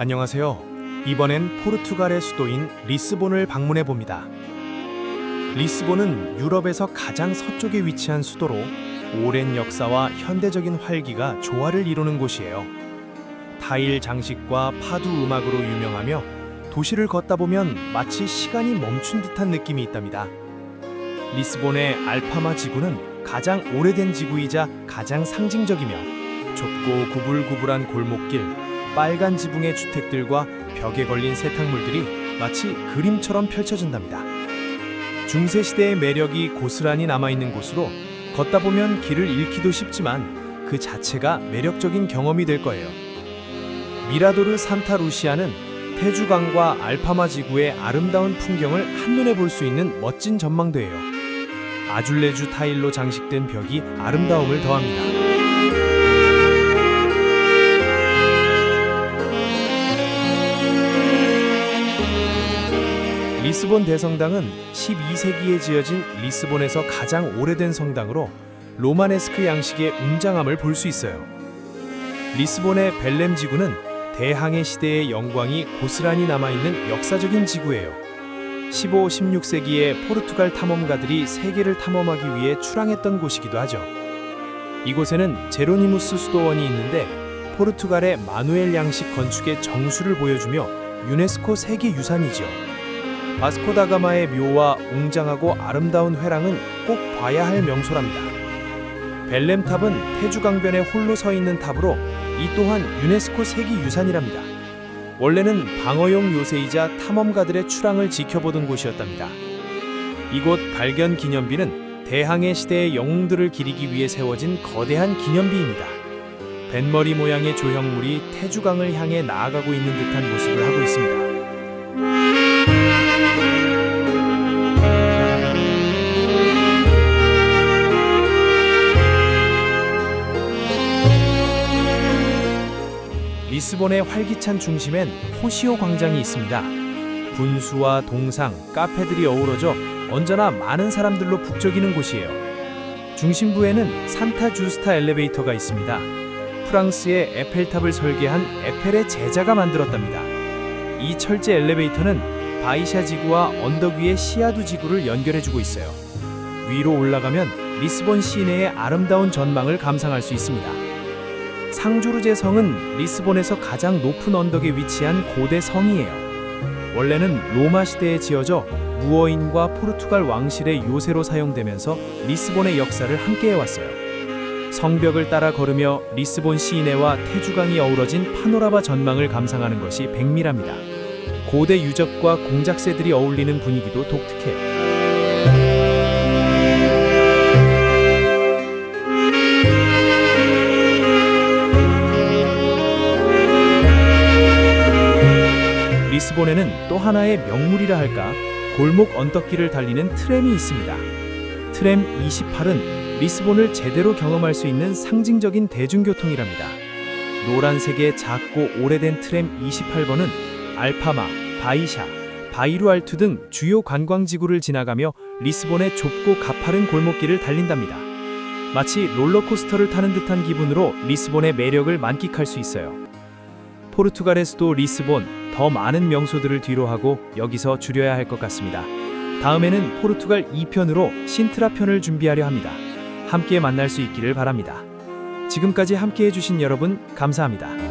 안녕하세요. 이번엔 포르투갈의 수도인 리스본을 방문해 봅니다. 리스본은 유럽에서 가장 서쪽에 위치한 수도로 오랜 역사와 현대적인 활기가 조화를 이루는 곳이에요. 타일 장식과 파두 음악으로 유명하며 도시를 걷다 보면 마치 시간이 멈춘 듯한 느낌이 있답니다. 리스본의 알파마 지구는 가장 오래된 지구이자 가장 상징적이며 좁고 구불구불한 골목길, 빨간 지붕의 주택들과 벽에 걸린 세탁물들이 마치 그림처럼 펼쳐진답니다. 중세 시대의 매력이 고스란히 남아 있는 곳으로 걷다 보면 길을 잃기도 쉽지만 그 자체가 매력적인 경험이 될 거예요. 미라도르 산타 루시아는 태주강과 알파마 지구의 아름다운 풍경을 한눈에 볼 수 있는 멋진 전망대예요. 아줄레주 타일로 장식된 벽이 아름다움을 더합니다. 리스본 대성당은 12세기에 지어진 리스본에서 가장 오래된 성당으로 로마네스크 양식의 웅장함을 볼 수 있어요. 리스본의 벨렘 지구는 대항해 시대의 영광이 고스란히 남아있는 역사적인 지구예요. 15, 16세기에 포르투갈 탐험가들이 세계를 탐험하기 위해 출항했던 곳이기도 하죠. 이곳에는 제로니무스 수도원이 있는데 포르투갈의 마누엘 양식 건축의 정수를 보여주며 유네스코 세계 유산이지요. 바스코다가마의 묘와 웅장하고 아름다운 회랑은 꼭 봐야 할 명소랍니다. 벨렘탑은 태주강변에 홀로 서 있는 탑으로 이 또한 유네스코 세계 유산이랍니다. 원래는 방어용 요새이자 탐험가들의 출항을 지켜보던 곳이었답니다. 이곳 발견 기념비는 대항해 시대의 영웅들을 기리기 위해 세워진 거대한 기념비입니다. 뱃머리 모양의 조형물이 태주강을 향해 나아가고 있는 듯한 모습을 하고 있습니다. 리스본의 활기찬 중심엔 호시오 광장이 있습니다. 분수와 동상, 카페들이 어우러져 언제나 많은 사람들로 북적이는 곳이에요. 중심부에는 산타 주스타 엘리베이터가 있습니다. 프랑스의 에펠탑을 설계한 에펠의 제자가 만들었답니다. 이 철제 엘리베이터는 바이샤 지구와 언덕 위의 시아두 지구를 연결해주고 있어요. 위로 올라가면 리스본 시내의 아름다운 전망을 감상할 수 있습니다. 상조르제 성은 리스본에서 가장 높은 언덕에 위치한 고대 성이에요. 원래는 로마 시대에 지어져 무어인과 포르투갈 왕실의 요새로 사용되면서 리스본의 역사를 함께 해왔어요. 성벽을 따라 걸으며 리스본 시내와 태주강이 어우러진 파노라마 전망을 감상하는 것이 백미랍니다. 고대 유적과 공작새들이 어울리는 분위기도 독특해요. 리스본에는 또 하나의 명물이라 할까 골목 언덕길을 달리는 트램이 있습니다. 트램 28은 리스본을 제대로 경험할 수 있는 상징적인 대중교통이랍니다. 노란색의 작고 오래된 트램 28번은 알파마, 바이샤, 바이루알투 등 주요 관광지구를 지나가며 리스본의 좁고 가파른 골목길을 달린답니다. 마치 롤러코스터를 타는 듯한 기분으로 리스본의 매력을 만끽할 수 있어요. 포르투갈의 수도 리스본 더 많은 명소들을 뒤로하고 여기서 줄여야 할 것 같습니다. 다음에는 포르투갈 2편으로 신트라 편을 준비하려 합니다. 함께 만날 수 있기를 바랍니다. 지금까지 함께 해 주신 여러분 감사합니다.